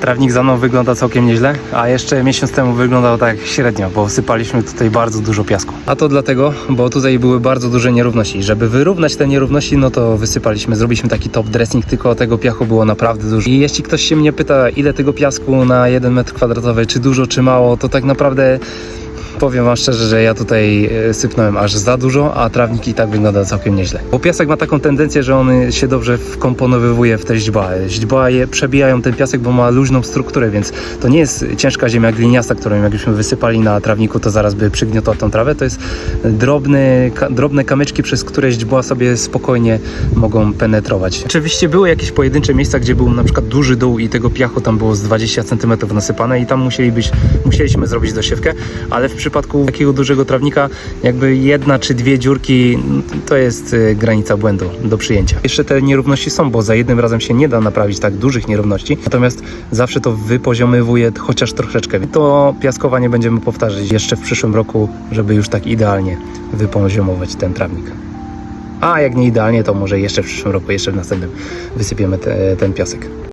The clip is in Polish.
Trawnik za mną wygląda całkiem nieźle, a jeszcze miesiąc temu wyglądał tak średnio, bo sypaliśmy tutaj bardzo dużo piasku. A to dlatego, bo tutaj były bardzo duże nierówności. Żeby wyrównać te nierówności, no to wysypaliśmy, zrobiliśmy taki top dressing, tylko tego piachu było naprawdę dużo. I jeśli ktoś się mnie pyta, ile tego piasku na 1 metr kwadratowy, czy dużo, czy mało, to tak naprawdę Powiem Wam szczerze, że ja tutaj e, sypnąłem aż za dużo, a trawnik i tak wygląda całkiem nieźle. Bo piasek ma taką tendencję, że on się dobrze wkomponowywuje w te źdźba. Źdźba je przebijają ten piasek, bo ma luźną strukturę, więc to nie jest ciężka ziemia gliniasta, którą jakbyśmy wysypali na trawniku, to zaraz by przygniotła tą trawę. To jest drobny, ka, drobne kamyczki, przez które źdźbła sobie spokojnie mogą penetrować. Oczywiście były jakieś pojedyncze miejsca, gdzie był na przykład duży dół i tego piachu tam było z 20 cm nasypane i tam musieli być, musieliśmy zrobić dosiewkę, ale w przypadku takiego dużego trawnika jakby jedna czy dwie dziurki to jest y, granica błędu do przyjęcia. Jeszcze te nierówności są, bo za jednym razem się nie da naprawić tak dużych nierówności, natomiast zawsze to wypoziomywuje chociaż troszeczkę. To piaskowanie będziemy powtarzać jeszcze w przyszłym roku, żeby już tak idealnie wypoziomować ten trawnik. A jak nie idealnie, to może jeszcze w przyszłym roku, jeszcze w następnym wysypiemy te, ten piasek.